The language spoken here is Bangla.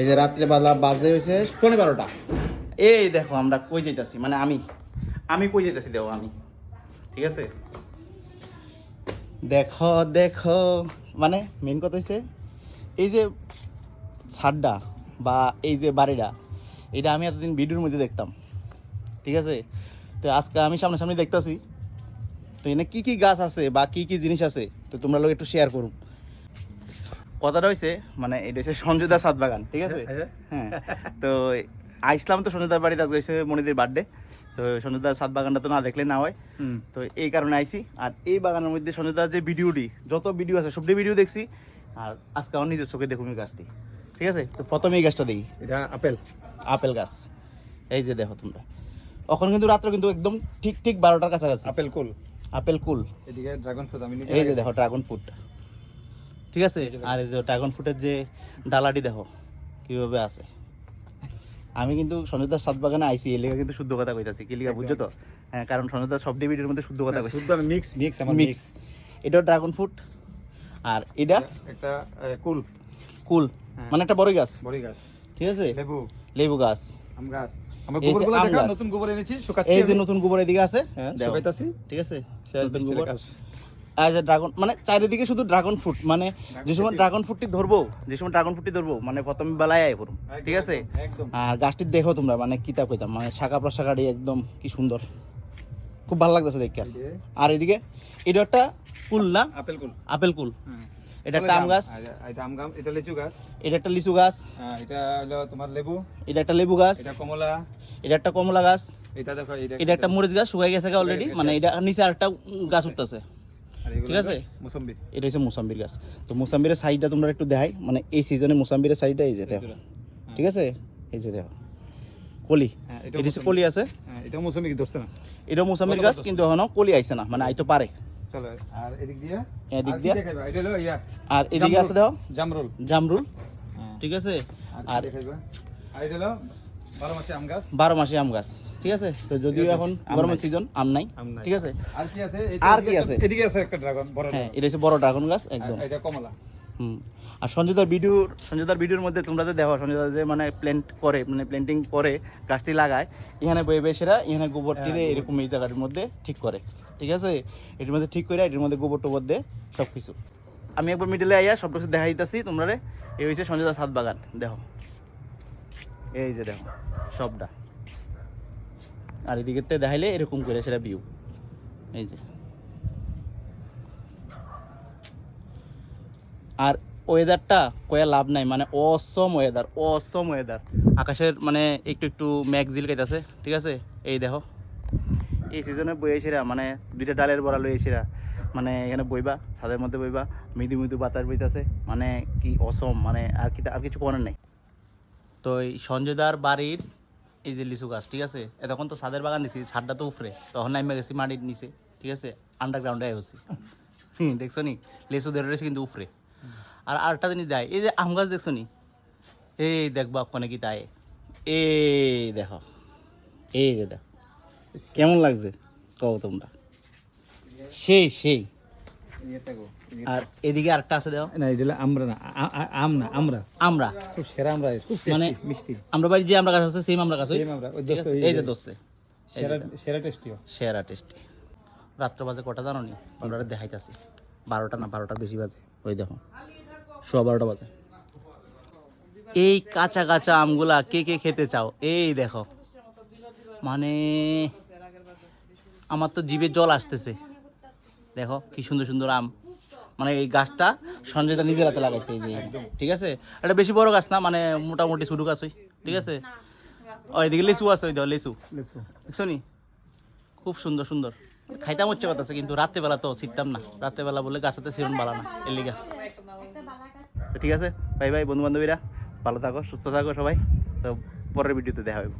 এই যে রাত্রে বেলা বাজে হয়েছে পনেরো বারোটা এই দেখো আমরা কই যেতেছি মানে আমি। আমি কই যেতেছি দেখো আমি। ঠিক আছে? দেখো দেখো মানে মেন কথা হয়েছে এই যে ছাদটা বা এই যে বাড়িটা, এটা আমি এতদিন ভিডিওর মধ্যে দেখতাম। ঠিক আছে? তো আজকে আমি সামনাসামনি দেখতেছি। তো এনে কি কি গাছ আছে বা কি কি জিনিস আছে, তো তোমরা লোক একটু শেয়ার করুন কথাটা হয়েছে মানে এটা হচ্ছে সঞ্জয়দা সাত বাগান ঠিক আছে? হ্যাঁ তো আইসলাম তো সঞ্জয়দার বাড়িতে আজকে হচ্ছে মনিদের বার্থডে। তো সঞ্জয়দার সাত বাগানটা তো না দেখলে না হয়। তো এই কারণে আইছি। আর এই বাগানের মধ্যে সঞ্জয়দার যে ভিডিওটি যত ভিডিও আছে সবটি ভিডিও দেখছি। আর আজকে আমার নিজের চোখে দেখুন এই গাছটি ঠিক আছে? তো প্রথমে এই গাছটা দেখি। এটা আপেল। আপেল গাছ। এই যে দেখো তোমরা। এখন কিন্তু রাত্রে কিন্তু একদম ঠিক ঠিক বারোটার কাছাকাছি। আপেল কুল। আপেল কুল। এদিকে ড্রাগন ফ্রুট আমি এই যে দেখো ড্রাগন ফ্রুট ঠিক আছে? আর এই যে ড্রাগন ফ্রুটের যে ডালাটি দেখো কীভাবে আছে। আমি কিন্তু সঞ্জয়দার সাত বাগানে আইসি এই লেগে কিন্তু শুদ্ধ কথা কইতাছি। কি লিগা বুঝছ তো? হ্যাঁ কারণ সঞ্জয়দার সব ডিভিডির মধ্যে শুদ্ধ কথা কইছি। শুদ্ধ মিক্স মিক্স আমার মিক্স এটা ড্রাগন ফ্রুট আর এটা একটা কুল। কুল। হ্যাঁ। মানে একটা বড় গাছ। বড়ি গাছ। ঠিক আছে? লেবু। লেবু গাছ। আম গাছ। আমার এই যে গোবরগুলো দেখা নতুন গোবর এনেছি শুকাচ্ছি এই যে নতুন গোবর এদিকে আছে। হ্যাঁ। শুকাইতাছি ঠিক আছে? নতুন গোবর। আর যে ড্রাগন মানে চারিদিকে শুধু ড্রাগন ফ্রুট মানে যে সময় ড্রাগন ফ্রুটটি ধরবো যে সময় ড্রাগন ফ্রুটটি ধরবো মানে প্রথম বেলায় আয় করুম ঠিক আছে? আর গাছটি দেখো তোমরা মানে কিতাব কইতাম মানে শাখা প্রশাখাটি একদম কি সুন্দর। খুব ভালো লাগতেছে দেখতে। আর এদিকে এটা একটা কুল না? আপেল কুল। আপেল কুল। হ্যাঁ। এটা একটা আম গাছ। এটা আম গাছ এটা লিচু গাছ। এটা একটা লিচু গাছ। হ্যাঁ, এটা হলো তোমার লেবু। এটা একটা লেবু গাছ। এটা কমলা। এটা একটা কমলা গাছ। এটা দেখো এটা একটা মরিচ গাছ শুকাই গেছে অলরেডি মানে এটা নিচে আরেকটা গাছ উঠতেছে। আর ঠিক আছে? হলো এটা হচ্ছে মুসাম্বির গাছ। তো মুসাম্বিরের সাইজটা তোমরা একটু দেখাই। মানে এই সিজনে মুসাম্বিরের সাইজটা এই যে দেখো। ঠিক আছে? এই যে দেখো। কলি। হ্যাঁ, এটা হচ্ছে কলি আছে। হ্যাঁ এটা মুসম্বি ধরছে না। এটাও মুসাম্বির গাছ কিন্তু এখনও কলি আইছে না। মানে আইতো পারে। আর এদিক দিয়ে? এদিক দিয়ে? আর আছে দেখো। জামরুল। জামরুল। হ্যাঁ। ঠিক আছে? আর আর কি দেখাইবা? আর এটা হলো বারো মাসে আম গাছ। বারো মাসে আম গাছ। ঠিক আছে? তো যদিও এখন গরমের সিজন আম নাই। ঠিক আছে? আর কি আছে? আর কি আছে? এদিকে আছে একটা ড্রাগন বড় হ্যাঁ এটা হচ্ছে বড় ড্রাগন গাছ একদম। এটা কমলা। হুম। আর সঞ্জয়দার ভিডিওর সঞ্জয়দার ভিডিওর মধ্যে তোমরা যে দেখো সঞ্জয়দা যে মানে প্ল্যান্ট করে মানে প্ল্যান্টিং করে গাছটি লাগায় এখানে বয়ে বেসেরা এখানে গোবর হ্যাঁ, টিরে এরকম এই জায়গার মধ্যে ঠিক করে। ঠিক আছে? এটির মধ্যে ঠিক করে এটির মধ্যে গোবর টোবর দেয় সব কিছু আমি একবার মিডিলে আইয়া সব কিছু দেখা দিতেছি তোমরা এই হচ্ছে সঞ্জয়দা সাত বাগান দেখো। এই যে দেখো সবটা। আর এদিকে দেখাইলে এরকম করে সেটা ভিউ এই যে। আর ওয়েদারটা কয়া লাভ নাই মানে অসম ওয়েদার অসম ওয়েদার আকাশের মানে একটু একটু মেঘ জিলকাইতেছে ঠিক আছে? এই দেখো। এই সিজনে বই মানে দুইটা ডালের বড়া লই মানে এখানে বইবা, ছাদের মধ্যে বইবা, মৃদু মৃদু বাতাস বইতাছে মানে কি অসম মানে আর কি আর কিছু করার নেই। তো এই সঞ্জয়দার বাড়ির এই যে লিচু গাছ, ঠিক আছে? এ তখন তো ছাদের বাগান দিছি, ছাদটা তো উফরে তখন নামে গেছি মাটির নিচে, ঠিক আছে? আন্ডারগ্রাউন্ডে হুম, দেখছ নি? লিচু ধরে রয়েছে কিন্তু উফরে আর আরেকটা জিনিস দেয় এই যে আম গাছ দেখছ নি? এই দেখব ওখানে কি তাই এই দেখো, এই যে দেখো। কেমন লাগছে? কও তোমরা। সেই সেই। আর এদিকে আরেকটা আছে দেখো না এটা আমরা না আম না আমরা আমরা খুব সেরা আমরা খুব মানে মিষ্টি। আমরা বাড়ি যে আমরা গাছ আছে সেম আমরা গাছ দোস্ত? এই যে যে- সেরা সেরা টেস্টিও সেরা টেস্টি রাত্র বাজে কটা জানো নি আমরা দেখাইতেছি। বারোটা না বারোটা বেশি বাজে ওই দেখো। সোয়া বারোটা বাজে। এই কাঁচা কাঁচা আমগুলা কে কে খেতে চাও? এই দেখো। মানে আমার তো জিভে জল আসতেছে। দেখো কি সুন্দর সুন্দর আম। মানে এই গাছটা সঞ্জয় দা নিজের হাতে লাগাইছে এই যে। ঠিক আছে? এটা বেশি বড় গাছ না মানে মোটামুটি ছোটো গাছ ওই। ঠিক আছে? ও এদিকে লিচু আছে ওই দেখো লিচু। লিচু। দেখছ নি? খুব সুন্দর সুন্দর। খাইতাম হচ্ছে কথা আছে কিন্তু রাত্রেবেলা তো শিখতাম না। রাত্রেবেলা বলে গাছাতে সিরন বালা না এর লিগা। ঠিক আছে? বাই বাই বন্ধু বান্ধবীরা ভালো থাকো সুস্থ থাকো সবাই। তো পরের ভিডিওতে দেখা হবে